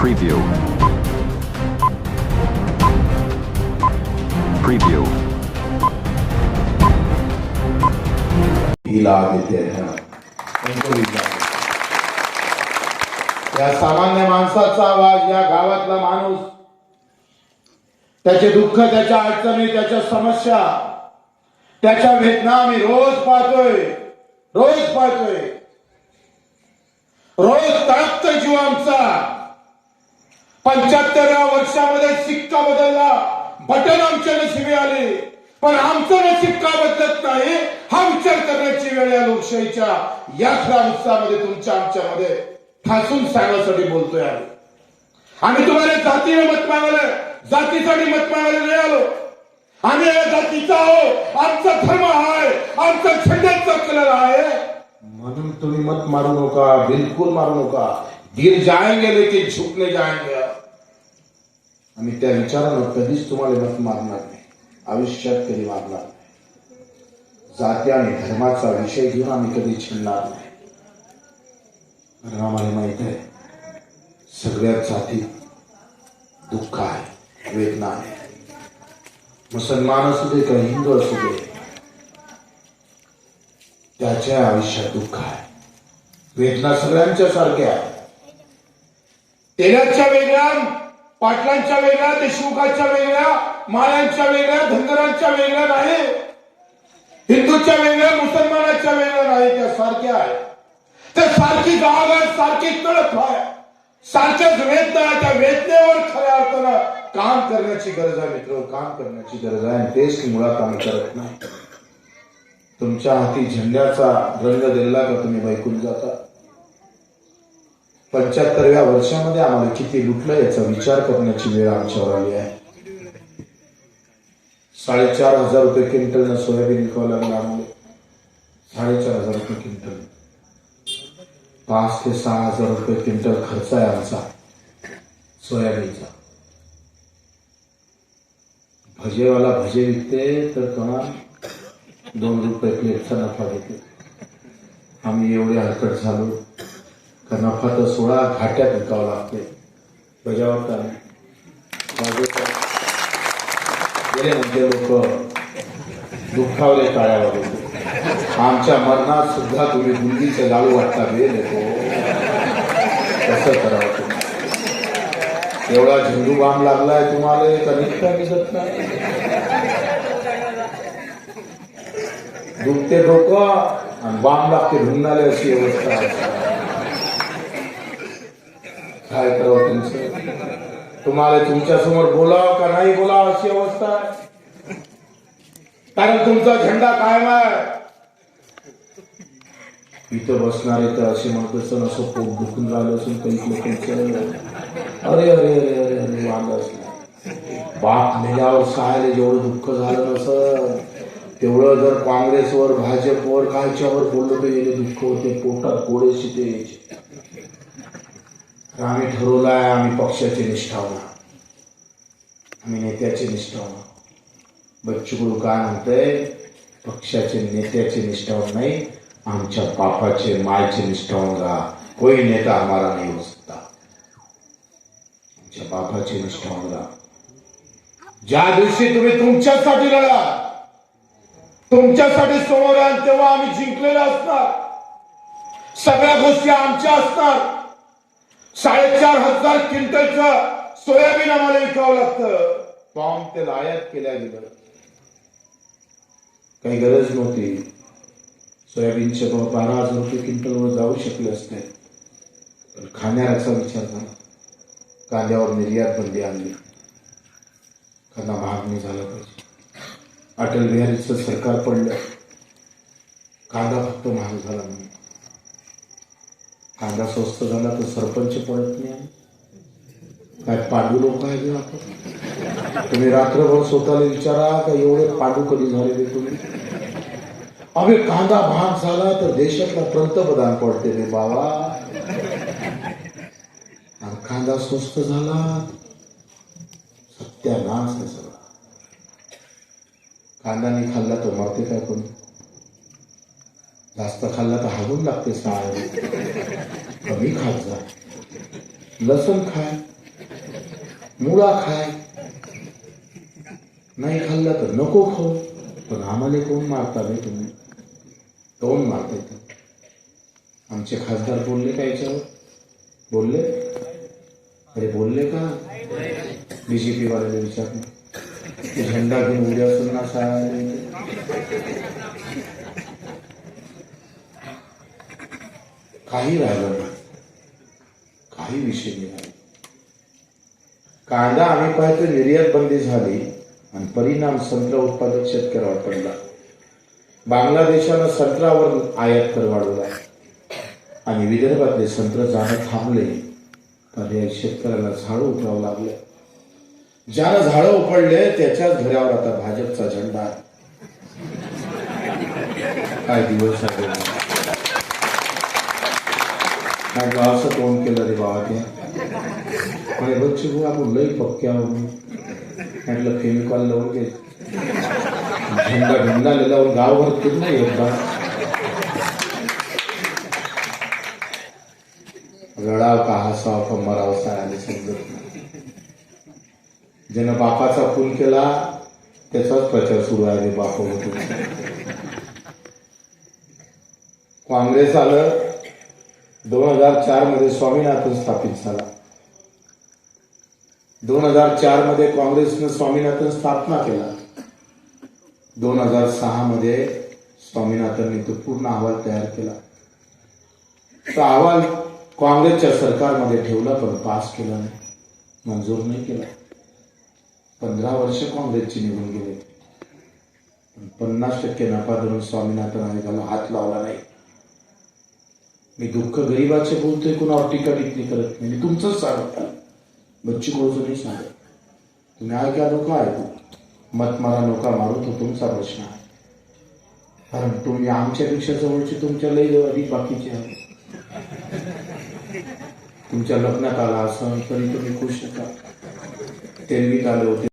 Preview. Preview. हिला देते हैं या सामान्य माणसाचा आवाज या गावातला माणूस त्याचे दुःख त्याच्या अडचणी त्याच्या समस्या त्याच्या वेदना आम्ही रोज पाहतोय रोज पाहतोय रोज तळपतोय जीव आमचा पंच्याहत्तराव्या वर्षामध्ये शिक्का बदलला. बटन आमच्या नशिबी आले. पण आमचं नशीब का बदलत नाही हा विचार करण्याची वेळ या लोकशाहीच्या. याच खऱ्या उत्साहामध्ये तुमच्या आमच्यामध्ये. ठासून सांगण्यासाठी बोलतोय आम्ही. आम्ही तुम्हाला जातीने मत मागायला जातीसाठी मत मागायला नाही आलो. आम्ही या जातीचा आहो आमचा धर्म आहे. आमचा झेंड्याचा कलर आहे. म्हणून तुम्ही मत मारू नका बिलकुल मारू नका. गिर जाएंगे लेकिन झुकने जाएंगे आम्ही त्या विचारानं कधीच तुम्हाला मत मारणार नाही. आयुष्यात कधी मारणार नाही. जाती आणि धर्माचा विषय घेऊन आम्ही कधी छिडणार नाही. कारण आम्हाला माहीत आहे सगळ्याच जाती दुःख आहे वेदना आहे. मुसलमान असू दे का हिंदू असू दे त्याच्या आयुष्यात दुःख आहे. वेदना सगळ्यांच्या सारख्या तेलाच्या वेगळ्या पाटलांच्या वेगळ्या देशमुखांच्या वेगळ्या माळ्यांच्या वेगळ्या धनगरांच्या वेगळ्या नाही. हिंदूच्या वेगळ्या मुसलमानाच्या वेगळ्या नाही. त्या सारख्या आहे त्या सारखी जाग आहे सारखी तळप आहे. सारख्याच वेदना आहे त्या वेदनेवर खऱ्या अर्थानं काम करण्याची गरज आहे मित्र. काम करण्याची गरज आहे तेच मुळात आम्ही करत नाही. तुमच्या हाती झेंड्याचा रंग दिला का? तुम्ही बैकून जाता पंच्याहत्तरव्या वर्षामध्ये आम्हाला किती लुटलं याचा विचार करण्याची वेळ आमच्यावर आली आहे. साडेचार हजार रुपये क्विंटलनं सोयाबीन विकावं लागलं आम्हाला. साडेचार हजार रुपये क्विंटल. पाच ते सहा हजार रुपये क्विंटल खर्च आहे आमचा सोयाबीनचा. भजेवाला भजे विकते तर कमान दोन रुपये प्लेटचा नफा घेते आम्ही एवढे हलकट झालो. त्यांना नफा तर सोळा घाट्यात विकावं लागते. बजावत म्हणजे लोक दुःखावले टाळ्यावर होते आमच्या मरणात सुद्धा तुम्ही बुंदीचे लाडू वाटता वेळ येतो कसं करावं तुम्ही. एवढा झेंडू बाम लागलाय तुम्हाला का निघता दिसत नाही. दुखते डोकं आणि बाम लागते ढुंगणाले अशी व्यवस्था आहे. काय करावं तुमचं तुम्हाला तुमच्यासमोर बोलावं का नाही बोलावं अशी अवस्था? आहे कारण तुमचा झेंडा कायम आहे. इथं बसणारे तर असे म्हणत असं असं पोट दुखून राहिलं असून काही लोकांचं अरे अरे अरे अरे अरे वांग बाप मेल्यावर सहायला जेवढं दुःख झालं नसं तेवढं जर काँग्रेसवर भाजपवर कायच्यावर बोललं तर येणे दुःख होते पोटात गोडे शिते यायचे तर आम्ही ठरवलं आहे आम्ही पक्षाचे निष्ठावना. आम्ही नेत्याचे निष्ठावना. बच्चू गुरु काय म्हणतंय पक्षाचे नेत्याचे निष्ठावून नाही आमच्या बापाचे मायचे निष्ठावून. राहा कोई नेता हमारा नाही हो सकता. आमच्या बापाचे निष्ठावून. राहा ज्या दिवशी तुम्ही तुमच्यासाठी लढा तुमच्यासाठी समोर तेव्हा आम्ही जिंकलेले असणार. सगळ्या गोष्टी आमच्या असणार. साडेचार हजार क्विंटलचं सोयाबीन आम्हाला विकावं लागतं. फॉर्म तेल आयात केल्या गेलं काही गरज नव्हती. सोयाबीनचे भाव बारा हजार रुपये क्विंटलवर जाऊ शकले असते. पण खाण्याचा विचार झाला. कांद्यावर निर्यात बंदी आणली. कांदा महाग नाही झाला पाहिजे. अटल बिहारीचं सरकार पडलं. कांदा फक्त महाग झाला म्हणून. कांदा स्वस्त झाला तर सरपंच पडत नाही. काय पांडू लोक आहे आपण? तुम्ही रात्रभर स्वतःला विचारा का एवढे पांडू कधी झालेले तुम्ही? अबे कांदा महाग झाला तर देशातला पंतप्रधान पडते रे बाबा. आणि कांदा स्वस्त झाला. सत्यानाश आहे सगळा. कांदा नाही खाल्ला तर मरते काय कोणी? जास्त खाल्ला तर हागून लागते साळ कमी खात जा. लसण खाय. मुळा खाय. नाही खाल्ला तर नको खाऊ. पण आम्हाला कोण मारता नाही तुम्ही? कोण मारते तर आमचे खासदार बोलले का याच्यावर? बोलले? अरे बोलले का? बीजेपी वाल्याला विचारलं. झेंडा घेऊन उद्या सुद्धा शाळा काही राहिलं नाही. काही विषय नाही. कांदा आम्ही पाहतो निर्यात बंदी झाली आणि परिणाम संत्रा उत्पादक शेतकऱ्यावर पडला. बांगलादेशानं संत्रावर आयात कर वाढवला. आणि विदर्भातले संत्र जाणं थांबले. पर्याय शेतकऱ्याला झाडं उठवावं लागले. ज्यानं झाडं उपडले त्याच्याच घरावर आता भाजपचा झेंडा आहे. काय दिवस आहे? काय गावचं तोंड केलं रे बाबा ते म्हणे बच्चे भाऊ आपण लई पक्क्या म्हटलं केमिकल लावून घे झेंडा झेंडा लावून गावभर केलं नाही एकदा रडाव का हसाव का मराव आले समजत नाही ज्यानं बापाचा खून केला त्याचाच प्रचार सुरू आहे बाप होतो काँग्रेस आलं दोन हजार चारमध्ये स्वामीनाथन स्थापित झाला. दोन हजार चारमध्ये काँग्रेसनं स्वामीनाथन स्थापना केला. दोन हजार सहा मध्ये स्वामीनाथनने तो पूर्ण अहवाल तयार केला. तो अहवाल काँग्रेसच्या सरकारमध्ये ठेवला पण पास केला नाही. मंजूर नाही केला. पंधरा वर्ष काँग्रेसची निघून गेले. पन्नास टक्के नफा धरून स्वामीनाथन आयोगाला हात लावला नाही. मी दुःख गरीबाचे बोलतोय कुणावर टीका टिप्पणी करत नाही. मी तुमचंच सांगत बच्ची कोळचं नाही सांगत. तुम्ही ऐका नका ऐकू मत मारा नका मारू तो तुमचा प्रश्न आहे. कारण तुम्ही आमच्यापेक्षा जवळचे तुमच्या लय अधिक बाकीचे आहे तुमच्या लग्नात आला असं तरी तुम्ही खुश नका तेलवीत आले होते